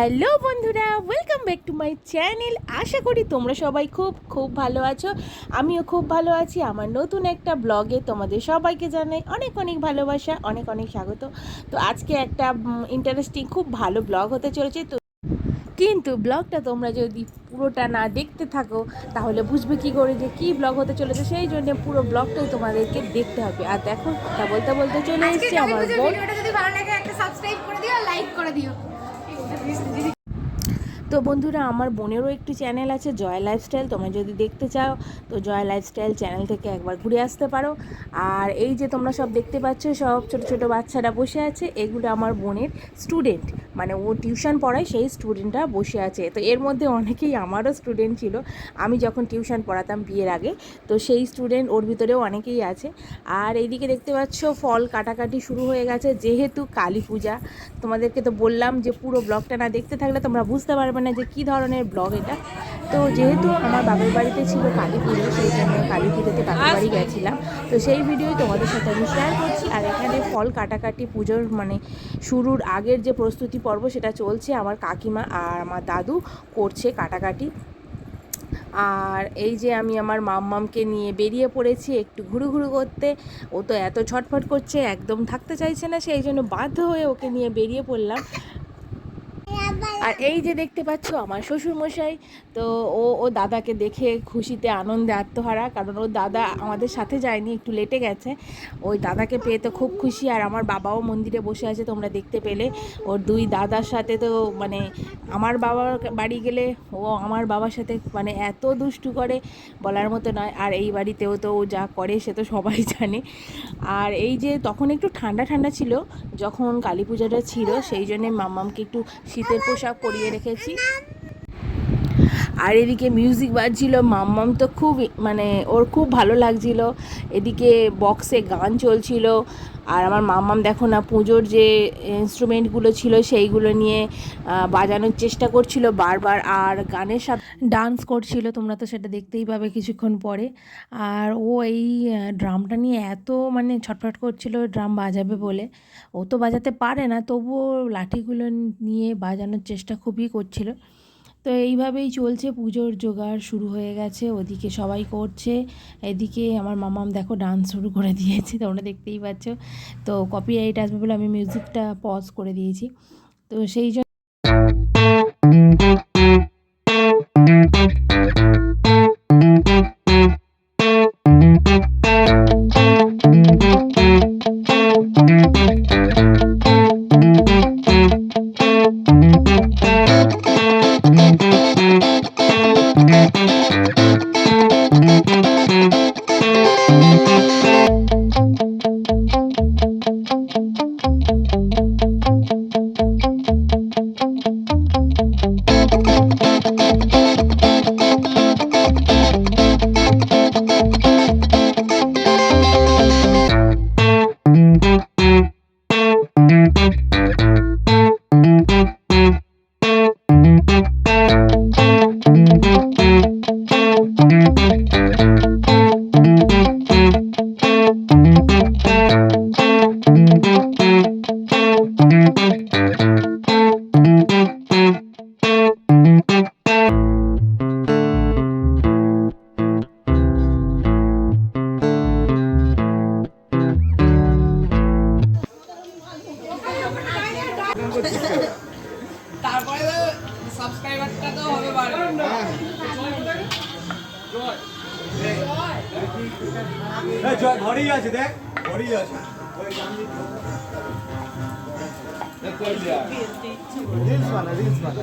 Hello বন্ধুরা welcome back to my channel আশা করি তোমরা সবাই খুব খুব ভালো আছো। আমিও খুব ভালো আছি। আমার নতুন একটা ব্লগে তোমাদের সবাইকে জানাই অনেক অনেক ভালোবাসা অনেক অনেক স্বাগত। তো আজকে একটা ইন্টারেস্টিং খুব ভালো ব্লগ হতে চলেছে। তো কিন্তু ব্লগটা তোমরা যদি পুরোটা না দেখতে থাকো তাহলে বুঝবে কি করে যে কি ব্লগ হতে চলেছে। সেই জন্য পুরো ব্লগটাই তোমাদেরকে দেখতে হবে। আর দেখো কথা বলতে বলতে চলে এসেছি আমার ভিডিওটা যদি ভালো লাগে একটা সাবস্ক্রাইব করে দিও আর লাইক করে দিও। diesen তো বন্ধুরা, আমার বোনেরও একটি চ্যানেল আছে, জয় লাইফস্টাইল। তোমরা যদি দেখতে চাও, তো জয় লাইফস্টাইল চ্যানেল থেকে একবার ঘুরে আসতে পারো। আর এই যে তোমরা সব দেখতে পাচ্ছ, সব ছোট ছোট বাচ্চারা বসে আছে। এগুলো আমার বোনের স্টুডেন্ট মানে ও টিউশন পড়ায়, সেই স্টুডেন্টরা বসে আছে। তো এর মধ্যে অনেকেই আমারও স্টুডেন্ট ছিল। আমি যখন টিউশন পড়াতাম বিয়ের আগে, তো সেই স্টুডেন্ট ওর ভিতরেও অনেকেই আছে। আর এইদিকে দেখতে পাচ্ছ, ফল কাটাকাটি শুরু হয়ে গেছে, যেহেতু কালী পূজা। তোমাদেরকে তো বললাম যে পুরো ব্লগটা না দেখতে থাকলে তোমরা বুঝতে পারবে না যে কী ধরনের ব্লগ এটা। তো যেহেতু আমার বাবার বাড়িতে ছিল কালী পুজো, সেই জন্য কালী পুজোতে বাবার বাড়ি গেছিলাম। তো সেই ভিডিওই তোমাদের সাথে আমি শেয়ার করছি। আর এখানে ফল কাটাকাটি পুজোর মানে শুরুর আগের যে প্রস্তুতি পর্ব সেটা চলছে। আমার কাকিমা আর আমার দাদু করছে কাটাকাটি। আর এই যে আমি আমার মাম্মামকে নিয়ে বেরিয়ে পড়েছি একটু ঘুরু ঘুরু করতে। ও তো এত ছটফট করছে, একদম থাকতে চাইছে না, সেই জন্য বাধ্য হয়ে ওকে নিয়ে বেরিয়ে পড়লাম। আর এই যে দেখতে পাচ্ছ আমার শ্বশুরমশাই, তো ও ও দাদাকে দেখে খুশিতে, আনন্দে আত্মহারা। কারণ ওর দাদা আমাদের সাথে যায়নি, একটু লেটে গেছে। ওই দাদাকে পেয়ে তো খুব খুশি। আর আমার বাবাও মন্দিরে বসে আছে, তোমরা দেখতে পেলে। ওর দুই দাদার সাথে তো মানে আমার বাবার বাড়ি গেলে ও আমার বাবার সাথে মানে এত দুষ্টু করে বলার মতো নয়। আর এই বাড়িতেও তো ও যা করে, সে তো সবাই জানে। আর এই যে তখন একটু ঠান্ডা ঠান্ডা ছিল, যখন কালী পূজাটা ছিল, সেই জন্যে মাম্মামকে একটু শীতের পোশাক পরিয়ে রেখেছি। আর এদিকে মিউজিক বাজছিল, মাম্মাম তো খুব মানে ওর খুব ভালো লাগছিল। এদিকে বক্সে গান চলছিল। আর আমার মাম্মাম দেখো না, পুজোর যে ইনস্ট্রুমেন্টগুলো ছিল সেইগুলো নিয়ে বাজানোর চেষ্টা করছিল বারবার আর গানের সাথে ডান্স করছিল, তোমরা তো সেটা দেখতেই পাবে কিছুক্ষণ পরে। আর ও এই ড্রামটা নিয়ে এত মানে ছটফট করছিল, ড্রাম বাজাবে বলে। ও তো বাজাতে পারে না, তবুও লাঠিগুলো নিয়ে বাজানোর চেষ্টা খুবই করছিল। তো এইভাবেই চলছে পুজোর জোগাড় শুরু হয়ে গেছে, ওদিকে সবাই করছে, এদিকে আমার মামাম দেখো ডান্স শুরু করে দিয়েছে, তোমরা দেখতেই পাচ্ছ। তো কপি রাইট আসবে বলে আমি মিউজিকটা পজ করে দিয়েছি। তো সেই জন্য তারপরে সাবস্ক্রাইবারটা তো হবে বাড়বে। জয়। ঘরেই আছে দেখ ঘরেই আছে। রিলস বানা রিলস বানা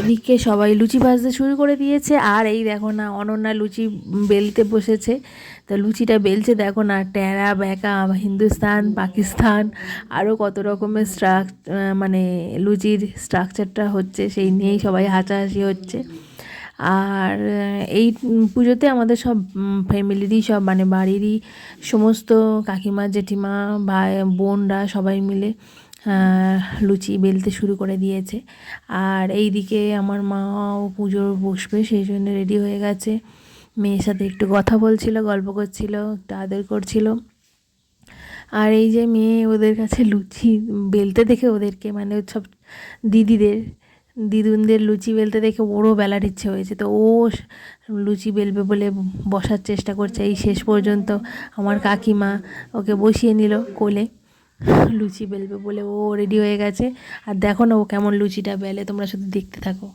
এদিকে সবাই লুচি ভাজতে শুরু করে দিয়েছে। আর এই দেখো না, অনন্যা লুচি বেলতে বসেছে। তো লুচিটা বেলছে, দেখো না টেরা ব্যাকা, হিন্দুস্তান, পাকিস্তান আরও কত রকমের স্ট্রাক মানে লুচির স্ট্রাকচারটা হচ্ছে, সেই নিয়েই সবাই হাসাহাসি হচ্ছে। আর এই পুজোতে আমাদের সব ফ্যামিলিরই সব মানে বাড়িরই সমস্ত কাকিমা, জেঠিমা, ভাই, বোনরা সবাই মিলে লুচি বেলতে শুরু করে দিয়েছে। আর এই দিকে আমার মাও পুজো বসবে, সেই জন্য রেডি হয়ে গেছে। মেয়ের সাথে একটু কথা বলছিল, গল্প করছিল, একটু আদর করছিল। আর এই যে মেয়ে ওদের কাছে লুচি বেলতে দেখে ওদেরকে মানে সব দিদিদের, দিদুনদের লুচি বেলতে দেখে ওরও বেলার ইচ্ছে হয়েছে। তো ও লুচি বেলবে বলে বসার চেষ্টা করছে। এই শেষ পর্যন্ত আমার কাকিমা ওকে বসিয়ে নিল কোলে। লুচি বেলবে বলে ও রেডি হয়ে গেছে। আর দেখো না ও কেমন লুচিটা বেলে, তোমরা শুধু দেখতে থাকো।